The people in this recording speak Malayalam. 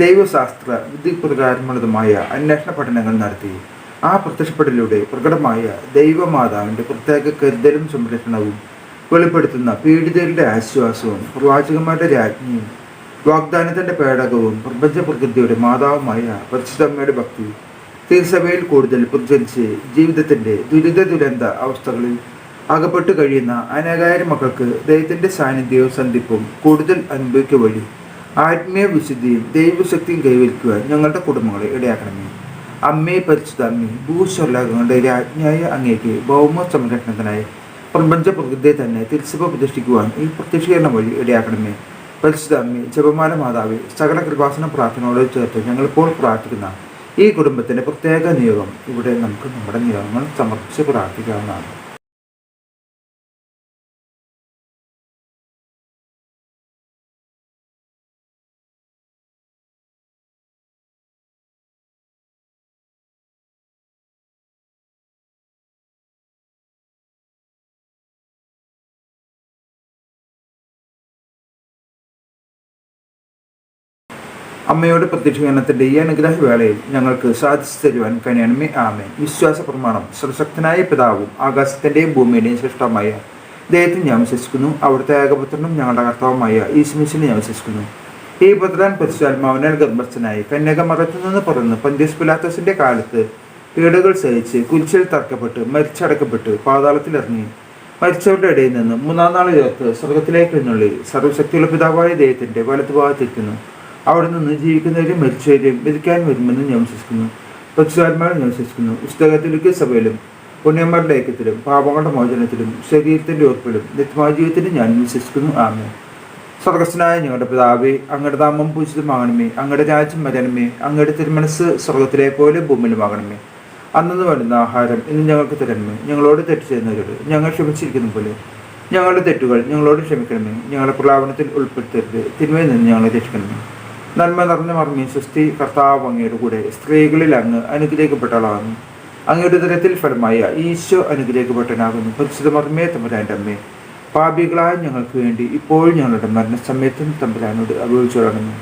ദൈവശാസ്ത്ര വിധിപ്രകാരമുള്ളതുമായ അന്വേഷണ പഠനങ്ങൾ നടത്തി. ആ പ്രത്യക്ഷപ്പെടലിലൂടെ പ്രകടമായ ദൈവമാതാവിന്റെ പ്രത്യേക കരുതലും സംരക്ഷണവും വെളിപ്പെടുത്തുന്ന പീഡിതരുടെ ആശ്വാസവും പ്രവാചകന്മാരുടെ രാജ്ഞിയും വാഗ്ദാനത്തിന്റെ പേടകവും പ്രപഞ്ച പ്രകൃതിയുടെ മാതാവുമായ പരിശുദ്ധമ്മയുടെ ഭക്തി തിരുസഭയിൽ കൂടുതൽ പ്രചരിച്ച് ജീവിതത്തിന്റെ ദുരിത ദുരന്ത അവസ്ഥകളിൽ അകപ്പെട്ടു കഴിയുന്ന അനേകായിരം മക്കൾക്ക് ദൈവത്തിന്റെ സാന്നിധ്യവും സന്ധിപ്പും കൂടുതൽ അനുഭവിക്കുക വഴി. ആത്മീയ വിശുദ്ധിയും ദൈവശക്തിയും കൈവരിക്കുവാൻ ഞങ്ങളുടെ കുടുംബങ്ങളെ ഇടയാക്കണമേ. അമ്മയെ പരിശുദ്ധ അമ്മേ ഭൂസ്വർലോകങ്ങളുടെ രാജ്ഞിയായ അങ്ങേക്ക് ഭൗമ സംരക്ഷണത്തിനായി പ്രപഞ്ച പ്രകൃതിയെ തന്നെ തിരിച്ചപ്പ പ്രതിഷ്ഠിക്കുവാൻ ഈ പ്രത്യക്ഷീകരണം വഴി ഇടയാക്കണമേ. പരിശുദ്ധ അമ്മേ ജപമാല മാതാവേ സകല കൃപാസന പ്രാർത്ഥനയോട് ചേർത്ത് ഞങ്ങളിപ്പോൾ പ്രാർത്ഥിക്കുന്ന ഈ കുടുംബത്തിന്റെ പ്രത്യേക നിയോഗം ഇവിടെ നമുക്ക് നമ്മുടെ നിയോഗങ്ങൾ സമർപ്പിച്ച് പ്രാർത്ഥിക്കാവുന്നതാണ്. അമ്മയുടെ പ്രത്യക്ഷീകരണത്തിന്റെ ഈ അനുഗ്രഹ വേളയിൽ ഞങ്ങൾക്ക് സാധിച്ചു തരുവാൻ കഴിയണമേ ആമേ വിശ്വാസ പ്രമാണം സർവശക്തനായ പിതാവും ആകാശത്തിന്റെയും ഭൂമിയുടെയും സൃഷ്ടമായ ദൈവത്തിൽ ഞാൻ വിശ്വസിക്കുന്നു. അവിടുത്തെ ഏകപുത്രനും ഞങ്ങളുടെ കർത്താവുമായ ഈശ്മിശിനെ ഞാൻ വിശ്വസിക്കുന്നു. ഈ പുത്രൻ പരിശുദ്ധാത്മാവിനാൽ ഗർഭസ്ഥനായി കന്യാകമറത്തു നിന്ന് പറന്ന് പന്ത്യസ് പിലാത്തസിന്റെ കാലത്ത് പീഡകൾ സഹിച്ച് കുരിശിൽ തറക്കപ്പെട്ട് മരിച്ചടക്കപ്പെട്ട് പാതാളത്തിലിറങ്ങി മരിച്ചവരുടെ ഇടയിൽ നിന്ന് മൂന്നാം നാൾ ചേർത്ത് സ്വർഗത്തിലേക്ക് എഴുന്നള്ളി സർവശക്തിയുള്ള പിതാവായ ദൈവത്തിന്റെ വലതുഭാഗത്തിരിക്കുന്നു അവിടെ നിന്ന് ജീവിക്കുന്നവരും മരിച്ചവരെയും വിധിക്കാൻ വരുമെന്ന് ഞാൻ വിശ്വസിക്കുന്നു. പക്ഷുകാരന്മാരും ഞാൻ വിശ്വസിക്കുന്നു. പുസ്തകത്തിലേക്ക് സഭയിലും പുണ്യന്മാരുടെ ഐക്യത്തിലും പാപങ്ങളുടെ മോചനത്തിലും ശരീരത്തിന്റെ ഉറപ്പിലും നിത്യമായ ജീവിതത്തിലും ഞാൻ വിശ്വസിക്കുന്നു. ആമേ സ്വർഗസ്നായ ഞങ്ങളുടെ പിതാവേ അങ്ങയുടെ നാമം പൂജിതമാകണമേ. അങ്ങയുടെ രാജ്യം വരണമേ. അങ്ങയുടെ തിരുമനസ് സ്വർഗത്തിലെ പോലെ ഭൂമിയിലുമാകണമേ. അന്നു വരുന്ന ആഹാരം ഇന്ന് ഞങ്ങൾക്ക് തരണമേ. ഞങ്ങളോട് തെറ്റ് ചെയ്യുന്നവരോട് ഞങ്ങൾ ക്ഷമിച്ചിരിക്കുന്ന പോലെ. ഞങ്ങളുടെ തെറ്റുകൾ ഞങ്ങളോട് ക്ഷമിക്കണമേ. ഞങ്ങളുടെ പ്രലാപനത്തിൽ ഉൾപ്പെടുത്തരുത്. തിന്മയിൽ നിന്ന് ഞങ്ങളെ രക്ഷിക്കണമേ. നന്മ നിറഞ്ഞ മർമ്മി സൃഷ്ടി കർത്താവ് അങ്ങയുടെ കൂടെ സ്ത്രീകളിൽ അങ്ങ് അനുഗ്രഹിക്കപ്പെട്ടവളാകുന്നു അങ്ങയുടെ തരത്തിൽ ഫലമായ ഈശോ അനുഗ്രഹിക്കപ്പെട്ടനാകുന്നു പരിശുദ്ധ മർമ്മേ തമ്പുരാന്റെ അമ്മേ പാപികളായ ഞങ്ങൾക്ക് വേണ്ടി ഇപ്പോൾ ഞങ്ങളുടെ മരണസമയത്തും തമ്പുരാനോട് അപേക്ഷിച്ചു തുടങ്ങുന്നു